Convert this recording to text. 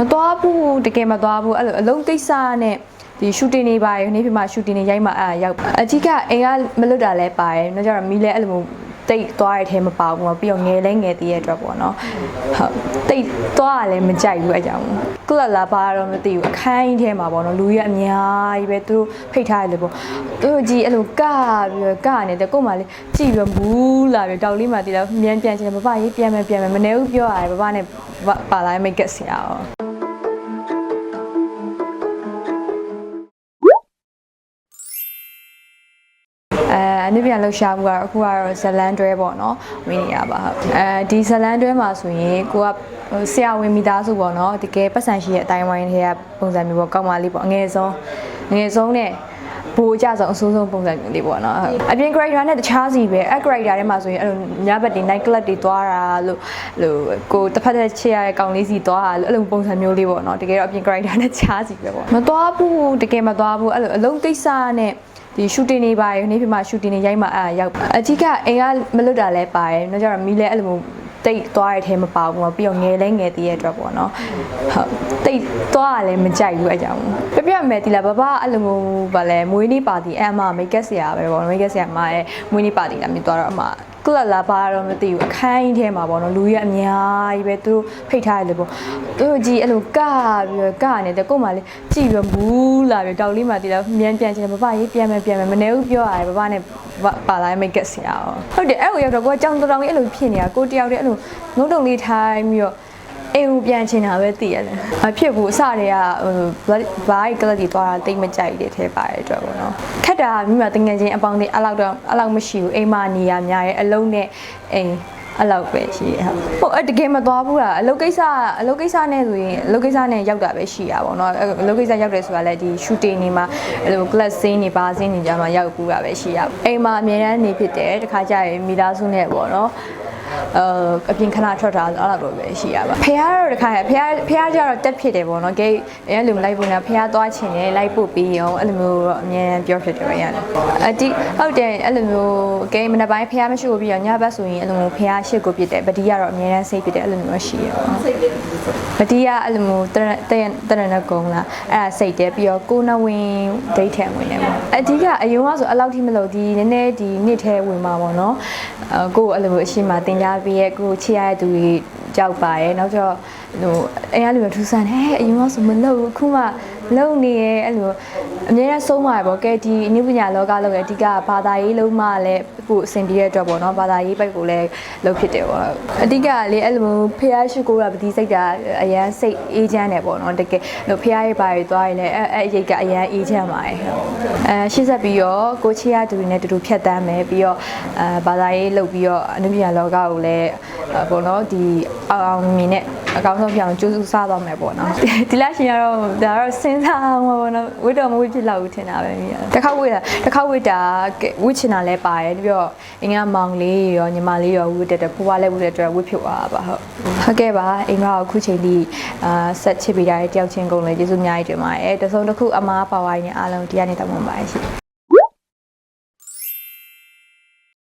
မသွားဘူးတကယ်မသွားဘူးအဲ့လိုအလုံးကိစ္စနဲ့ဒီရှူတင်နေပါရနေ့ပြမရှူတင်နေရိုက်မှအဲ့ဒါရောက်အကြီးကအိမ်ကမလွတ်တာလဲပါတယ်နောက်ကြတော့မီလဲအဲ့လိုမျိုးတိတ်သွားရတဲ့ထဲမပါဘူးပေါ့ပြီးတော့ငယ်လဲငယ်သေးတဲ့အတွက်ပေါ့နော်ဟုတ်တိတ်သွားရလဲမကြိုက်ဘူးအကြောင်းကလပ်လာပါတော့မသိဘူးအခန်းကြီးထဲမှာပေါ့နော်လူကြီးအများကြီးပဲသူတို့ဖိတ်ထားတယ်ပေါ့သူတို့ကြီးအဲ့လိုကပြီးတော့ကနေတယ်ကို့မှလေးကြည့်ပြီးတော့မူးလာပြီးတောက်လေးမှတည်တော့မြန်ပြန်ချင်တယ်ဘဘရေးပြန်မယ်ပြန်မယ်မနေဘူးပြောရတယ်ဘဘနဲ့ပါလာမိတ်ကက်ဆရာရော အဲအနည်းပြန်လှူရှာမှုကတော့အခုကတော့ဇလန်တွဲပေါ့နော်ဝင်နေရပါဟုတ်အဲဒီဇလန်တွဲမှာဆိုရင်ကိုကဟိုဆရာဝန်မိသားစုပေါ့နော်တကယ်ပတ်စံရှိတဲ့အတိုင်းဝိုင်းတွေကပုံစံမျိုးပေါ့ကောက်မလေးပေါ့အငယ်ဆုံးငယ်ဆုံးနဲ့ဘူအကြဆုံးအဆိုးဆုံးပုံစံမျိုးလေးပေါ့နော်ဟုတ်အပြင် character နဲ့တခြားစီပဲအဲ့ character ထဲမှာဆိုရင်အဲ့လိုညဘက်တွေ night club တွေသွားတာလို့လို့ကိုတစ်ဖက်တစ်ချက်ရတဲ့ကောင်လေးစီသွားတာလို့အဲ့လိုပုံစံမျိုးလေးပေါ့နော်တကယ်တော့အပြင် character နဲ့တခြားစီပဲပေါ့မသွားဘူးတကယ်မသွားဘူးအဲ့လိုအလုံးကိစ္စနဲ့ ဒီရှူတင်နေပါရနေ့ပြမရှူတင်နေရိုက်မှအဲ့ဒါရောက်အကြီးကအိမ်ကမလွတ်တာလဲပါတယ်နောက်ကြတော့မီလဲအဲ့လိုမျိုးတိတ်သွားရတဲ့ထဲမပါဘူးပေါ့ပြီးတော့ငယ်လဲငယ်သေးတဲ့အတွက်ပေါ့နော်ဟုတ်တိတ်သွားရလဲမကြိုက်ဘူးအကြောင်းပြပြမယ်ဒီလားဘဘအဲ့လိုမျိုးဗာလဲမွေးနေ့ပါတီအမမိတ်ကက်ဆရာပဲပေါ့မိတ်ကက်ဆရာမရဲ့မွေးနေ့ပါတီလာမြင်သွားတော့အမ ကလပ်လာပါတော့မသိဘူးအခန်းကြီးထဲမှာပေါ့နော်လူကြီးအများကြီးပဲသူတို့ဖိတ်ထားတယ်ပေါ့သူတို့ကြီးအဲ့လိုကပြီးတော့ကနေတယ်ကို့မှလေးကြည့်ပြီးတော့မူးလာပြီးတောက်လေးမှတည်တော့မြန်ပြန်ချင်တယ်ဘဘရေးပြန်မယ်ပြန်မယ်မနေဘူးပြောရတယ်ဘဘနဲ့ပါလာမိတ်ကက်ဆရာရောဟုတ်တယ်အဲ့လိုရောက်တော့ကိုကကြောင်တောင်ကြီးအဲ့လိုဖြစ်နေတာကိုတယောက်တည်းအဲ့လိုငုံတုံလေးထိုင်းပြီးတော့ အိမ်ကိုပြန်ချင်တာပဲသိရတယ်။မဖြစ်ဘူးအစတည်းကဟိုဘားကလပ်ကြီးသွားတာတိတ်မကြိုက်တဲ့ထဲပါတဲ့အတွက်ပေါ့နော်။ခက်တာမိမတငယ်ချင်းအပေါင်းတွေအဲ့လောက်တော့အဲ့လောက်မရှိဘူးအိမ်မနေရများရဲ့အလုံးနဲ့အိမ်အဲ့လောက်ပဲရှိရဟုတ်။ဟုတ်အဲ့တကယ်မသွားဘူးလားအလုပ်ကိစ္စအလုပ်ကိစ္စနဲ့ဆိုရင်အလုပ်ကိစ္စနဲ့ရောက်တာပဲရှိရပါတော့။အလုပ်ကိစ္စရောက်တယ်ဆိုတာလည်းဒီ shooting နေမှာအဲ့လို class scene နေပါ scene နေကြမှာရောက်ကူတာပဲရှိရ။အိမ်မှာအများအားနေဖြစ်တယ်တခါကျရင်မိသားစုနဲ့ပေါ့နော်။ အဲအပြင်ခဏထွက်တာအဲ့လိုတော့ပဲရှိရပါဖះကတော့တခါဖះဖះကျတော့တက်ဖြစ်တယ်ပေါ့နော်ဂိတ်အဲ့လိုမလိုက်ဘူးနော်ဖះသွားချင်တယ်လိုက်ပို့ပြီးရောအဲ့လိုမျိုးတော့အမြဲတမ်းပြောဖြစ်တယ်ပဲရတယ်အတိဟုတ်တယ်အဲ့လိုမျိုးဂိတ်မနေ့ပိုင်းဖះမရှိဘူးပြီးတော့ညဘက်ဆိုရင်အဲ့လိုမျိုးဖះရှစ်ကိုပြစ်တယ်ဗတိကတော့အမြဲတမ်းစိတ်ပြစ်တယ်အဲ့လိုမျိုးရှိရပါစိတ်ပြစ်ဗတိကအဲ့လိုမျိုးတရတရတရဏကုံလားအဲ့ဒါစိတ်တယ်ပြီးတော့ကိုနဝင်ဒိတ်ထံဝင်တယ်ပေါ့အဓိကအယုံကဆိုအဲ့လောက်ထိမလို့ဒီနည်းနည်းဒီနှစ်ထဲဝင်มาပေါ့နော်အကိုအဲ့လိုမျိုးအရှိမတင်ကြပြီးရဲ့ကိုချစ်ရတဲ့သူတွေကြောက်ပါရဲ့နောက်ကျတော့ဟိုအိမ်ကလူမျိုးထူးဆန်းတယ်အယုံကဆိုမလို့ဘူးအခုမှ လုံနေရဲ့အဲ့လိုအများနဲ့ဆုံးမှာပေါ့ကဲဒီအနုပညာလောကလောက်ရဲ့အဓိကဘာသာရေးလုံးမှလည်းအခုအဆင်ပြေတဲ့အတွက်ပေါ့နော်ဘာသာရေးဘက်ကိုလည်းလုပ်ဖြစ်တယ်ပေါ့အဓိကလေအဲ့လိုဖះရှိကိုကပတိစိတ်တာအရန်စိတ်အေးချမ်းတယ်ပေါ့နော်တကယ်လို့ဖះရဲ့ဘာတွေသွားရင်လည်းအဲ့အဲ့အရေးကအရန်အေးချမ်းပါတယ်အဲရှေ့ဆက်ပြီးတော့ကိုချီရသူတွေနဲ့တူတူဖြတ်တန်းမယ်ပြီးတော့အဲဘာသာရေးလုပ်ပြီးတော့အနုပညာလောကကိုလည်း ပေါ့နော်ဒီအောင်အောင်မြင်နဲ့အကောင်းဆုံးပြောင်းကျိုးစုစားသွားမယ်ပေါ့နော်ဒီလရှင်ကတော့ဒါတော့စဉ်းစားမှာပေါ့နော်ဝိတော်မဝိဖြစ်လောက်ထင်တာပဲမြင်တစ်ခါဝိတာတစ်ခါဝိတာဝိချင်တာလည်းပါတယ်ပြီးတော့အင်္ဂါမောင်လေးရောညီမလေးရောဝိတက်တယ်ဖွားဖွားလည်းဝိတဲ့အတွက်ဝိဖြစ်သွားတာပါဟုတ်ဟုတ်ကဲ့ပါအင်္ဂါကိုအခုချိန်ထိအာဆက်ချစ်ပေးတာတဲ့တယောက်ချင်းကုန်လည်းကျေးဇူးအများကြီးတင်ပါတယ်တစုံတစ်ခုအမားပါဝိုင်းနဲ့အားလုံးတရားနေတောင်းပန်ပါတယ်ရှင်